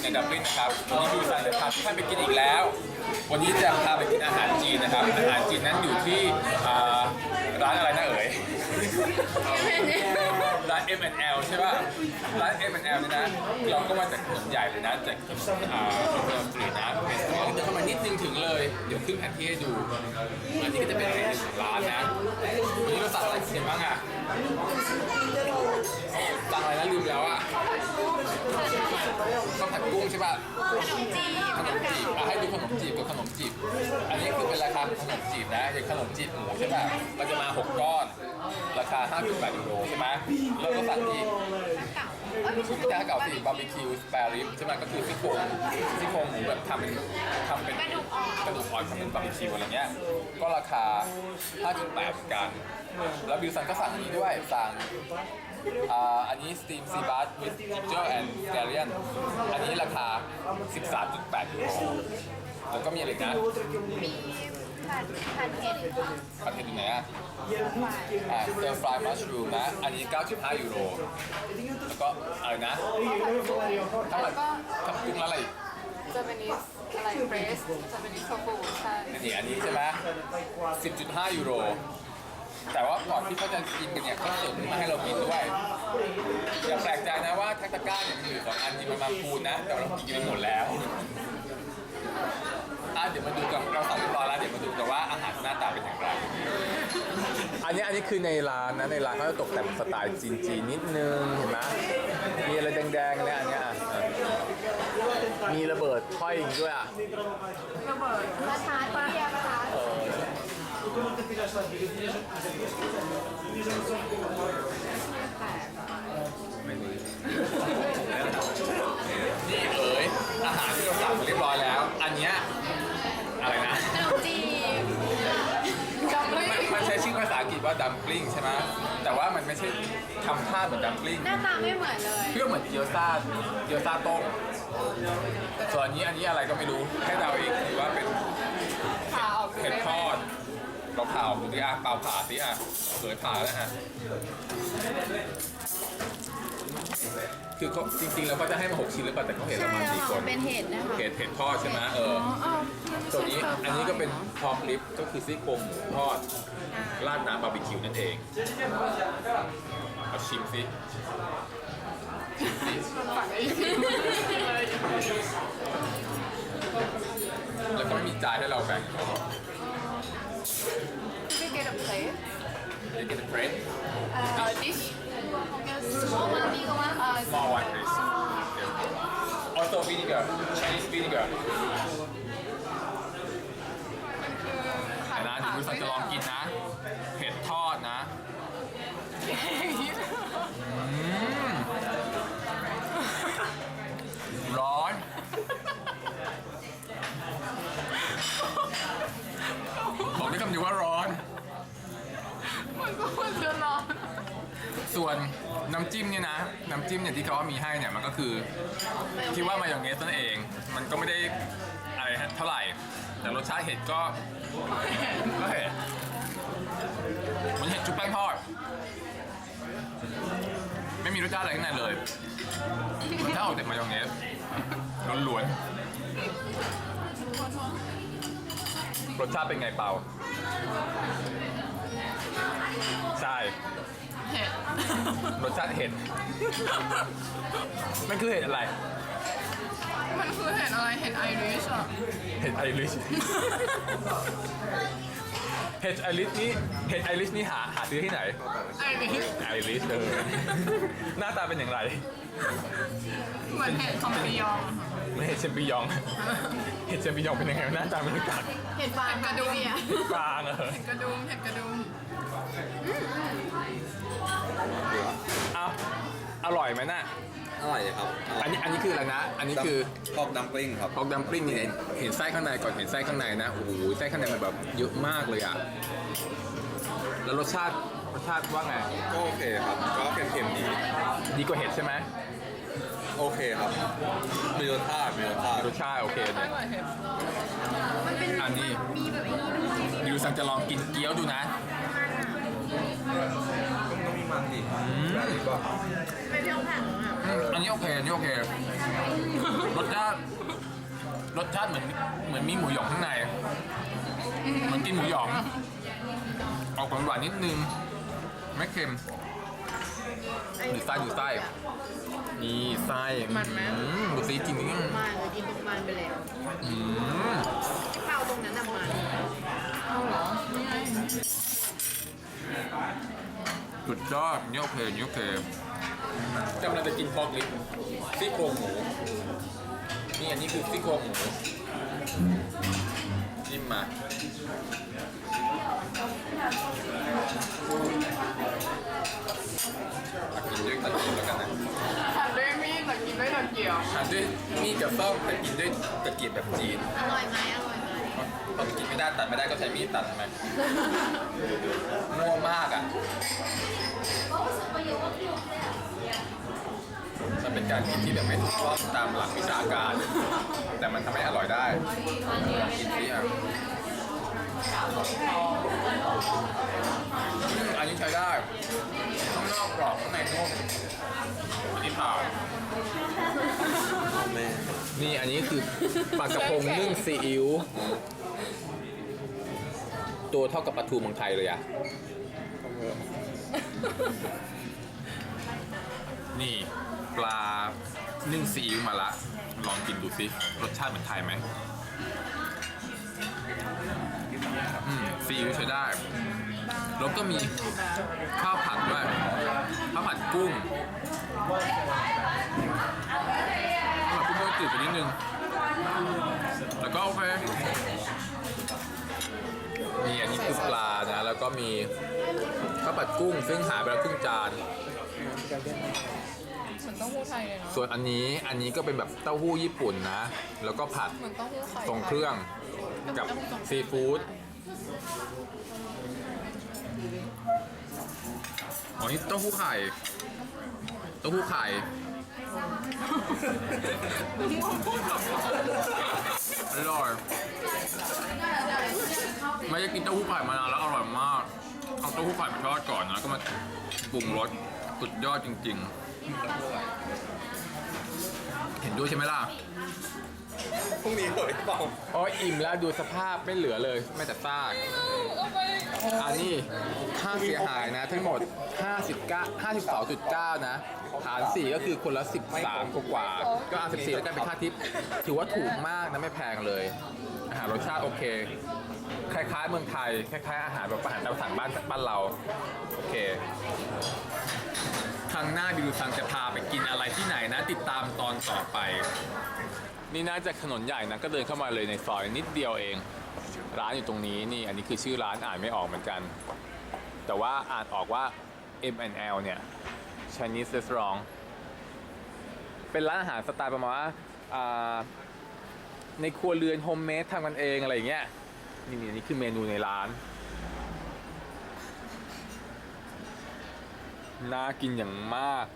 อยู่ในดับลินนะครับวันนี้บิวซันจะพาทุกท่านไปกินอีกแล้ว วันนี้จะพาไปกินอาหารจีนนะครับ อาหารจีนนั้นอยู่ที่อ่าร้านอะไรนะเอ่ย ร้าน M&L ใช่ป่ะ ร้าน M&L เนี่ยนะ เราก็มาจากถนนใหญ่เลยนะ จากอ่าเมืองสตรีนะเป็นเดินเข้ามานิดนึงถึงเลย เดี๋ยวขึ้นแผนที่ให้ดูอันนี้ก็จะเป็นอีกหนึ่งร้านนะวันนี้เราสั่งอะไรเสร็จบ้างอะไรนะลืมแล้วอะข้าว ผัดกุ้งใช่ป่ะขนมจีบอะให้ดูขนมจีบกับขนมจีบ อันนี้คือเป็นราคาขนมจีบนะอย่างขนมจีบหมูใช่ป่ะเราจะมา 6 ก้อน ราคา5.8ยูโรใช่ไหมแล้วก็สั่งอีกไม่ใช่เก่าสิบาร์บีคิวสเปริฟใช่ไหมก็คือซี่โครงซี่โครงหมูแบบทำเป็นทำเป็นกระดูกอ่อนกระดูกอ่อนทำเป็นบาร์บีคิวอะไรเงี้ยก็ราคา 5.8เหมือนกัน แล้วบิวซันก็สั่งอันนี้ด้วยสั่ง อ่าอันนี้สตีมซีบัส with ginger and scallion อันนี้ราคา 13.8ยูโรแล้วก็มีอะไรอีกนะมีผัดผัดเห็ดค่ะประเทศอยู่ไหนอะอ่า stir fry mushroom นะ อันนี้ 9.5ยูโรแล้วก็อะไรนะถ้ามันกับกุ้งแล้วอะไรอีก Japanese อะไร breast Japanese tofu ใช่อันนี้อันนี้ใช่ไหม10.5ยูโร แต่ว่าก่อนที่เขาจะกินกันเนี่ยเขาเสิร์ฟมาให้เรากินด้วยอย่าแปลกใจนะว่าแท็กตะกร้าเนี่ยมันอยู่สองอันจริงมันมาคูณนะ แต่ว่าเรากินไปหมดแล้วอะเดี๋ยวมาดูกันเราสั่งเรียบร้อยแล้วเดี๋ยวมาดูกันว่าอาหารหน้าตาเป็นอย่างไร อันนี้อันนี้คือในร้านนะในร้านเขาจะตกแต่งสไตล์จีนๆนิดนึงเห็นไหมมีอะไรแดงๆเนี่ยอันเนี้ยอะมีระเบิดห้อยอย่างนี้ด้วยอะ ราคาเทียบนะคะ เออ ไม่รู้นี่เอ๋ยอาหารที่เราสั่งเรียบร้อยแล้ว อันเนี้ยอะไรนะขนมจีบจำไม่มันมันใช้ชื่อภาษาอังกฤษว่าดัมปลิ้งใช่ไหมแต่ว่ามันไม่ใช่ทำท่าเหมือนดัมปลิ้งหน้าตาไม่เหมือนเลย เพื่อเหมือนเกี๊ยวซ่าเกี๊ยวซ่าต้มส่วนอันนี้อันนี้อะไรก็ไม่รู้แค่เดาเองถือว่าเป็นผ่าออกเห็ดทอด เราเผาดูดิอะเปล่าผ่าสิอะเผยผ่าแล้วฮะคือเขาจริงๆแล้วก็จะให้มาหกชิ้นหรือเปล่าแต่เขาเห็นใช่ประมาณแล้วสี่ค่ะคนเป็นเห็ดนะคะเห็ดเห็ดทอดใช่ไหมเอออ้าวส่วนนี้อันนี้ก็เป็นพอมลิฟก็คือซี่โครงหมูทอดราดน้ำบาร์บีคิวนั่นเองเอาชิมสิชิมสิฝั่งไอ้แล้วก็มีจานให้เราแบ่ง ไม่ get a plate เดี๋ยวกินเฟรน uh dish small one big one uh small one please also vinegar Chinese vinegar แต่นะเดี๋ยวคุณสันจะลองกินนะ เห็ดทอด ด วนน้ำจิ้มเนี่ยนะ น้ำจิ้มเนี่ยที่เขาว่ามีให้เนี่ยมันก็คือคิดว่ามายองเนสนั่นเอง มันก็ไม่ได้อะไรเท่าไหร่ แต่รสชาติเห็ดก็ก็เห็ดมันเห็ดชุบแป้งทอด ไม่มีรสชาติอะไรข้างในเลยมันถ้าออกจากมายองเนสล้วนๆรสชาติเป็นไงเปล่าใช่ เห็ดรสชาติเห็ด มันคือเห็ดอะไร มันคือเห็ดอะไรเห็ดไอริชอะเห็ดไอริช เห็ดไอริชนี่ เห็ดไอริชนี่หาหาซื้อที่ไหน ไอริชไอริชเออหน้าตาเป็นอย่างไร เหมือนเห็ดคอมปิยองไม่เห็ดเชมปิญอง เห็ดเชมปิญองเป็นยังไงหน้าตาไม่รู้จักเห็ดฟางกระดุมเบียกลางเออเห็ดกระดุมเห็ดกระดุมเอาอร่อยไหมน่ะ อร่อยครับอันนี้อันนี้คืออะไรนะ อันนี้คือพอกดัมปลิ้งครับพอกดัมปลิ้งนี่เห็นเห็นไส้ข้างในก่อนเห็นไส้ข้างในนะ โอ้โห ไส้ข้างในมันแบบเยอะมากเลยอะ แล้วรสชาติรสชาติว่าไง ก็โอเคครับ ก็เค็มๆดี ดีกว่าเห็ดใช่ไหม โอเคครับ มีรสชาติมีรสชาติรสชาติโอเคไม่เนี่ยเหมือนเห็ดมันเป็นอันนี้มีแบบไอ้นี้ด้วยยูซังจะลองกินเกี๊ยวดูนะต้องมีมันดิก็ไม่เพียงทั้งแผงอะอืมอันนี้โอเคอันนี้โอเค รสชาติรสชาติเหมือนเหมือนมีหมูหยองข้างในเหมือนกินหมูหยอง ออกหวานๆนิดนึง ไม่เค็ม ดูไส้ดูไส้นี่ไส้มันไหม อืมดูสิจริงๆมันเลยกินตรงมันไปแล้วอืมข้าวตรงนั้นน่ะมันเอาเหรอนี่ไงสุดยอดนี่โอเคนี่โอเคกำลังจะกินพอกลิปซี่โครงหมูนี่อันนี้คือซี่โครงหมูจิ้มมาตักกินด้วยตะเกียบแล้วกันนะ หั่นด้วยมีดแต่ กินด้วยตะเกียบหั่นด้วยมีดกับซ่อมแต่กินด้วยตะเกียบแบบจีนอร่อยไหมอร่อยไหมพอกินไม่ได้ตัดไม่ได้ก็ใช้มีดตัดทำไมมั่วมากอะมันเป็นการกินที่แบบไม่ถูกต้องตามหลักวิชาการ แต่มันทำให้อร่อยได้ลองกินสิอะ อืมอันนี้ใช้ได้ข้างนอกกรอบข้างในนุ่มอันนี้เปล่าแม่นี่อันนี้คือปลากระพงนึ่งซีอิ๊วตัวเท่ากับปลาทูเมืองไทยเลยอะนี่ปลานึ่งซีอิ๊วมาละ ลองกินดูสิรสชาติเหมือนไทยไหมอืม ซีอิ๊วใช้ได้ แล้วก็มีข้าวผัดด้วย ข้าวผัดกุ้งข้าวผัดกุ้งก็จืดไปนิดนึงแล้วก็โอเคนี่อันนี้คือปลานะ แล้วก็มีข้าวผัดกุ้ง ซึ่งหายไปแล้วครึ่งจาน เหมือนเต้าหู้ไทยเลยเนาะส่วนอันนี้อันนี้ก็เป็นแบบเต้าหู้ญี่ปุ่นนะ แล้วก็ผัด เหมือนเต้าหู้ไข่ทรงเครื่องกับซีฟู้ด อ๋อนี่เต้าหู้ไข่เต้าหู้ไข่ อร่อยไม่ได้กินเต้าหู้ไข่มานานแล้วอร่อยมาก เอาเต้าหู้ไข่มาทอดก่อนนะแล้วก็มาปรุงรสสุดยอดจริง ๆ เห็นด้วยใช่ไหมล่ะ รุ่งนี้เปิดเปล่าอ๋ออิ่มแล้วดูสภาพไม่เหลือเลยแม้แต่ซากอันนี้ค่าเสียหายนะ ทั้งหมด 59 52.9 นะหาร 4 ก็คือคนละ 13กว่ากว่า ก็เอา14 แล้วกันเป็นค่าทิป ถือว่าถูกมากนะ ไม่แพงเลย อาหารรสชาติโอเค คล้ายๆเมืองไทย คล้ายๆอาหารแบบอาหารตามสั่งบ้านบ้านเรา โอเค ครั้งหน้าบิวซังจะพาไปกินอะไรที่ไหนนะ ติดตามตอนต่อไป นี่น่าจะถนนใหญ่นะก็เดินเข้ามาเลยในซอยนิดเดียวเอง ร้านอยู่ตรงนี้นี่อันนี้คือชื่อร้านอ่านไม่ออกเหมือนกัน แต่ว่าอ่านออกว่า M&L เนี่ย Chinese Restaurant เป็นร้านอาหารสไตล์ประมาณว่าในครัวเรือนโฮมเมดทำกันเองอะไรอย่างเงี้ยนี่นี่อันนี่คือเมนูในร้าน น่ากินอย่างมาก